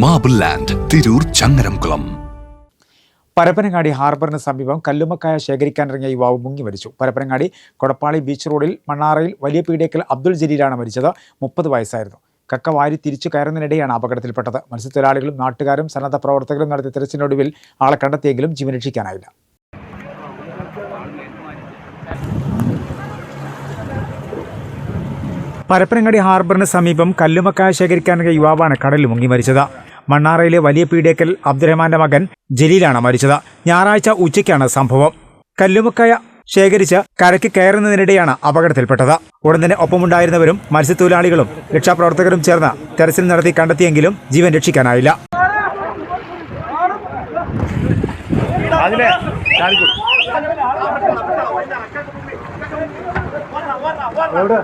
Marble land Tirur Changaramkulam Parappanangadi ഹാർബറിന് സമീപം കല്ലുമക്കായ ശേഖരിക്കാനിറങ്ങിയ യുവാവ് മുങ്ങി മരിച്ചു. പരപ്പനങ്ങാടി കൊടപ്പാളി ബീച്ച് റോഡിൽ മണ്ണാറയിൽ വലിയ പീഡിയക്കൽ അബ്ദുൾ ജലീലാണ് മരിച്ചത്. മുപ്പത് വയസ്സായിരുന്നു. കക്ക വാരി തിരിച്ചു കയറുന്നതിനിടെയാണ് അപകടത്തിൽപ്പെട്ടത്. മത്സ്യത്തൊഴിലാളികളും നാട്ടുകാരും സന്നദ്ധ പ്രവർത്തകരും നടത്തിയ തിരച്ചിലിനൊടുവിൽ ആളെ കണ്ടെത്തിയെങ്കിലും ജീവൻ രക്ഷിക്കാനായില്ല. പരപ്പനങ്ങാടി ഹാർബറിന് സമീപം കല്ലുമക്കായ ശേഖരിക്കാനിറങ്ങിയ യുവാവാണ് കടലിൽ മുങ്ങി മരിച്ചത്. മണ്ണാറയിലെ വലിയ പീഡേക്കൽ അബ്ദുറഹ്മാന്റെ മകൻ ജലീലാണ് മരിച്ചത്. ഞായറാഴ്ച ഉച്ചയ്ക്കാണ് സംഭവം. കല്ലുമക്കായ ശേഖരിച്ച് കരയ്ക്ക് കയറുന്നതിനിടെയാണ് അപകടത്തിൽപ്പെട്ടത്. ഉടൻ തന്നെ ഒപ്പമുണ്ടായിരുന്നവരും മത്സ്യത്തൊഴിലാളികളും രക്ഷാപ്രവർത്തകരും ചേർന്ന് തെരച്ചിൽ നടത്തി കണ്ടെത്തിയെങ്കിലും ജീവൻ രക്ഷിക്കാനായില്ല. അതിലെ ചാടിക്കൂടി